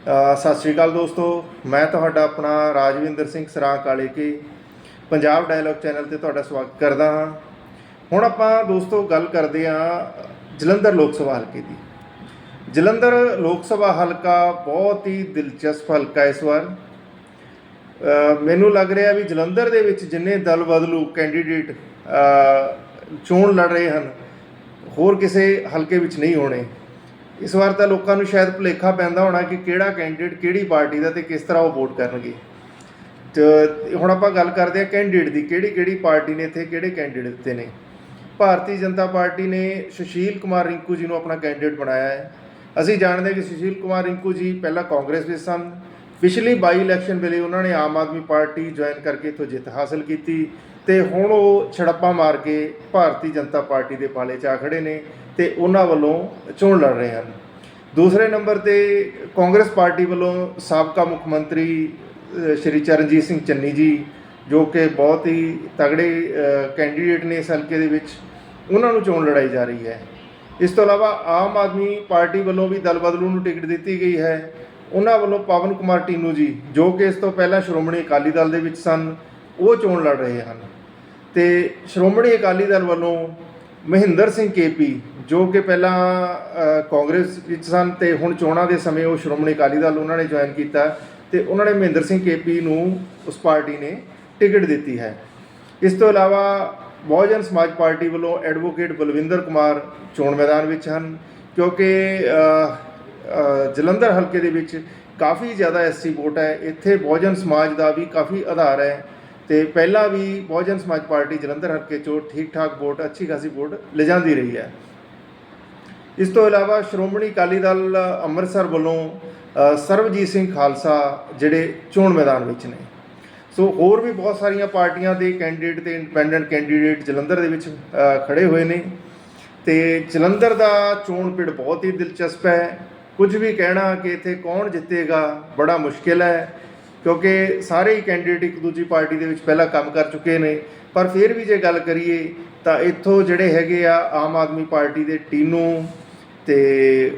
ਸਤਿ ਸ਼੍ਰੀ ਅਕਾਲ ਦੋਸਤੋ, ਮੈਂ ਤੁਹਾਡਾ ਆਪਣਾ ਰਾਜਵਿੰਦਰ ਸਿੰਘ ਸਰਾਂ ਕਾਲੇ ਕੀ ਪੰਜਾਬ ਡਾਇਲੌਗ ਚੈਨਲ ਤੇ ਤੁਹਾਡਾ ਸਵਾਗਤ ਕਰਦਾ ਹਾਂ। ਹੁਣ ਆਪਾਂ ਦੋਸਤੋ ਗੱਲ ਕਰਦੇ ਹਾਂ ਜਲੰਧਰ ਲੋਕ ਸਭਾ ਹਲਕੇ ਦੀ। ਜਲੰਧਰ ਲੋਕ ਸਭਾ ਹਲਕਾ ਬਹੁਤ ਹੀ ਦਿਲਚਸਪ ਹਲਕਾ ਇਸ ਵਾਰ। ਮੈਨੂੰ ਲੱਗ ਰਿਹਾ ਵੀ ਜਲੰਧਰ ਦੇ ਵਿੱਚ ਜਿੰਨੇ ਦਲ ਬਦਲੂ ਕੈਂਡੀਡੇਟ ਚੋਣ ਲੜ ਰਹੇ ਹਨ, ਹੋਰ ਕਿਸੇ ਹਲਕੇ ਵਿੱਚ ਨਹੀਂ ਹੋਣੇ। ਇਸ ਵਾਰ ਤਾਂ ਲੋਕਾਂ ਨੂੰ ਸ਼ਾਇਦ ਭੁਲੇਖਾ ਪੈਂਦਾ ਹੋਣਾ ਕਿ ਕਿਹੜਾ ਕੈਂਡੀਡੇਟ ਕਿਹੜੀ ਪਾਰਟੀ ਦਾ ਤੇ ਕਿਸ ਤਰ੍ਹਾਂ ਉਹ ਵੋਟ ਕਰਨਗੇ। ਤੇ ਹੁਣ ਆਪਾਂ ਗੱਲ ਕਰਦੇ ਹਾਂ ਕੈਂਡੀਡੇਟ ਦੀ, ਕਿਹੜੀ ਕਿਹੜੀ ਪਾਰਟੀ ਨੇ ਇੱਥੇ, ਕਿਹੜੇ ਕੈਂਡੀਡੇਟ ਦਿੱਤੇ ਨੇ। ਭਾਰਤੀ ਜਨਤਾ ਪਾਰਟੀ ਨੇ ਸੁਸ਼ੀਲ ਕੁਮਾਰ ਰਿੰਕੂ ਜੀ ਨੂੰ ਆਪਣਾ ਕੈਂਡੀਡੇਟ ਬਣਾਇਆ ਹੈ। ਅਸੀਂ ਜਾਣਦੇ ਹਾਂ ਕਿ ਸੁਸ਼ੀਲ ਕੁਮਾਰ ਰਿੰਕੂ ਜੀ ਪਹਿਲਾਂ ਕਾਂਗਰਸ ਵਿੱਚ ਸਨ ਪਿਛਲੀ ਬਾਈ ਇਲੈਕਸ਼ਨ ਵੇਲੇ ਉਹਨਾਂ ਨੇ ਆਮ ਆਦਮੀ ਪਾਰਟੀ ਜੁਆਇਨ ਕਰਕੇ ਇੱਥੋਂ ਜਿੱਤ ਹਾਸਲ ਕੀਤੀ ਤੇ ਹੁਣ ਉਹ ਛੜੱਪਾ ਮਾਰ ਕੇ ਭਾਰਤੀ ਜਨਤਾ ਪਾਰਟੀ ਦੇ ਪਾਲੇ 'ਚ ਆ ਖੜੇ ਨੇ ਤੇ ਉਹਨਾਂ ਵੱਲੋਂ ਚੋਣ ਲੜ ਰਹੇ ਹਨ। ਦੂਸਰੇ ਨੰਬਰ ਤੇ ਕਾਂਗਰਸ ਪਾਰਟੀ ਵੱਲੋਂ ਸਾਬਕਾ ਮੁੱਖ ਮੰਤਰੀ ਸ਼੍ਰੀ ਚਰਨਜੀਤ ਸਿੰਘ ਚੰਨੀ ਜੀ, ਜੋ ਕਿ ਬਹੁਤ ਹੀ ਤਗੜੇ ਕੈਂਡੀਡੇਟ ਨੇ ਇਸ ਹਲਕੇ ਦੇ ਵਿੱਚ, ਉਹਨਾਂ ਨੂੰ ਚੋਣ ਲੜਾਈ ਜਾ ਰਹੀ ਹੈ। ਇਸ ਤੋਂ ਇਲਾਵਾ ਆਮ ਆਦਮੀ ਪਾਰਟੀ ਵੱਲੋਂ ਵੀ ਦਲ ਬਦਲੂ ਨੂੰ ਟਿਕਟ ਦਿੱਤੀ ਗਈ ਹੈ। ਉਹਨਾਂ ਵੱਲੋਂ ਪਵਨ ਕੁਮਾਰ ਟੀਨੂ ਜੀ, ਜੋ ਕਿ ਇਸ ਤੋਂ ਪਹਿਲਾਂ ਸ਼੍ਰੋਮਣੀ ਅਕਾਲੀ ਦਲ ਦੇ ਵਿੱਚ ਸਨ, ਉਹ ਚੋਣ ਲੜ ਰਹੇ ਹਨ। ਤੇ ਸ਼੍ਰੋਮਣੀ ਅਕਾਲੀ ਦਲ ਵੱਲੋਂ ਮਹਿੰਦਰ ਸਿੰਘ ਕੇਪੀ, ਜੋ ਕਿ ਪਹਿਲਾਂ ਕਾਂਗਰਸ ਵਿੱਚ ਸਨ ਤੇ ਹੁਣ ਚੋਣਾਂ ਦੇ ਸਮੇਂ ਉਹ ਸ਼੍ਰੋਮਣੀ ਅਕਾਲੀ ਦਲ ਉਹਨਾਂ ਨੇ ਜੁਆਇਨ ਕੀਤਾ ਤੇ ਉਹਨਾਂ ਨੇ ਮਹਿੰਦਰ ਸਿੰਘ ਕੇਪੀ ਨੂੰ ਉਸ ਪਾਰਟੀ ਨੇ ਟਿਕਟ ਦਿੱਤੀ ਹੈ। ਇਸ ਤੋਂ ਇਲਾਵਾ ਬਹੁਜਨ ਸਮਾਜ ਪਾਰਟੀ ਵੱਲੋਂ ਐਡਵੋਕੇਟ ਬਲਵਿੰਦਰ ਕੁਮਾਰ ਚੋਣ ਮੈਦਾਨ ਵਿੱਚ ਹਨ, ਕਿਉਂਕਿ ਜਲੰਧਰ ਹਲਕੇ ਦੇ ਵਿੱਚ ਕਾਫੀ ਜ਼ਿਆਦਾ ਐਸਸੀ ਵੋਟ ਹੈ। ਇੱਥੇ ਬਹੁਜਨ ਸਮਾਜ ਦਾ ਵੀ ਕਾਫੀ ਆਧਾਰ ਹੈ ਤੇ ਪਹਿਲਾਂ ਵੀ ਬਹੁਜਨ ਸਮਾਜ ਪਾਰਟੀ ਜਲੰਧਰ ਹਲਕੇ ਚੋਂ ਠੀਕ ਠਾਕ ਵੋਟ ਅੱਛੀ ਖਾਸੀ ਵੋਟ ਲਿਜਾਂਦੀ ਰਹੀ ਹੈ। ਇਸ ਤੋਂ ਇਲਾਵਾ ਸ਼੍ਰੋਮਣੀ ਅਕਾਲੀ ਦਲ ਅੰਮ੍ਰਿਤਸਰ ਵੱਲੋਂ ਅ, ਸਰਬਜੀਤ ਸਿੰਘ ਖਾਲਸਾ ਜਿਹੜੇ ਚੋਣ ਮੈਦਾਨ ਵਿੱਚ ਨੇ। ਸੋ ਹੋਰ ਵੀ ਬਹੁਤ ਸਾਰੀਆਂ ਪਾਰਟੀਆਂ ਦੇ ਕੈਂਡੀਡੇਟ ਤੇ ਇੰਡੀਪੈਂਡੈਂਟ ਕੈਂਡੀਡੇਟ ਜਲੰਧਰ ਦੇ ਵਿੱਚ ਅ, ਖੜੇ ਹੋਏ ਨੇ। ਤੇ ਜਲੰਧਰ ਦਾ ਚੋਣ ਪਿੜ ਬਹੁਤ ਹੀ ਦਿਲਚਸਪ ਹੈ। ਕੁਝ ਵੀ ਕਹਿਣਾ ਕਿ ਇੱਥੇ ਕੌਣ ਜਿੱਤੇਗਾ, ਬੜਾ ਮੁਸ਼ਕਿਲ ਹੈ, ਕਿਉਂਕਿ ਸਾਰੇ ਹੀ ਕੈਂਡੀਡੇਟ ਇੱਕ ਦੂਜੀ ਪਾਰਟੀ ਦੇ ਵਿੱਚ ਪਹਿਲਾਂ ਕੰਮ ਕਰ ਚੁੱਕੇ ਨੇ। ਪਰ ਫਿਰ ਵੀ ਜੇ ਗੱਲ ਕਰੀਏ, ਤਾਂ ਇੱਥੋਂ ਜਿਹੜੇ ਹੈਗੇ ਆ ਆਮ ਆਦਮੀ ਪਾਰਟੀ ਦੇ ਟੀਨੂ ਤੇ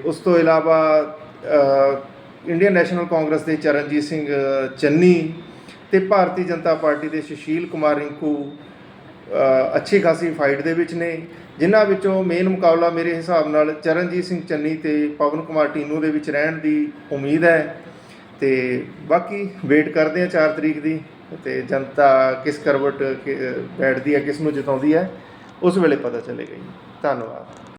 ਉਸ ਤੋਂ ਇਲਾਵਾ ਇੰਡੀਅਨ ਨੈਸ਼ਨਲ ਕਾਂਗਰਸ ਦੇ ਚਰਨਜੀਤ ਸਿੰਘ ਚੰਨੀ ਤੇ ਭਾਰਤੀ ਜਨਤਾ ਪਾਰਟੀ ਦੇ ਸੁਸ਼ੀਲ ਕੁਮਾਰ ਰਿੰਕੂ ਅੱਛੀ ਖਾਸੀ ਫਾਈਟ ਦੇ ਵਿੱਚ ਨੇ, ਜਿਨ੍ਹਾਂ ਵਿੱਚੋਂ ਮੇਨ ਮੁਕਾਬਲਾ ਮੇਰੇ ਹਿਸਾਬ ਨਾਲ ਚਰਨਜੀਤ ਸਿੰਘ ਚੰਨੀ ਤੇ ਪਵਨ ਕੁਮਾਰ ਟੀਨੂ ਦੇ ਵਿੱਚ ਰਹਿਣ ਦੀ ਉਮੀਦ ਹੈ। ਤੇ ਬਾਕੀ ਵੇਟ ਕਰਦੇ ਆ 4 ਤਰੀਕ ਦੀ, ਤੇ ਜਨਤਾ ਕਿਸ ਕਰਵਟ ਕਿ- ਬੈਠਦੀ ਹੈ, ਕਿਸ ਨੂੰ ਜਿਤਾਉਂਦੀ ਹੈ, ਉਸ ਵੇਲੇ ਪਤਾ ਚੱਲੇਗਾ ਜੀ। ਧੰਨਵਾਦ।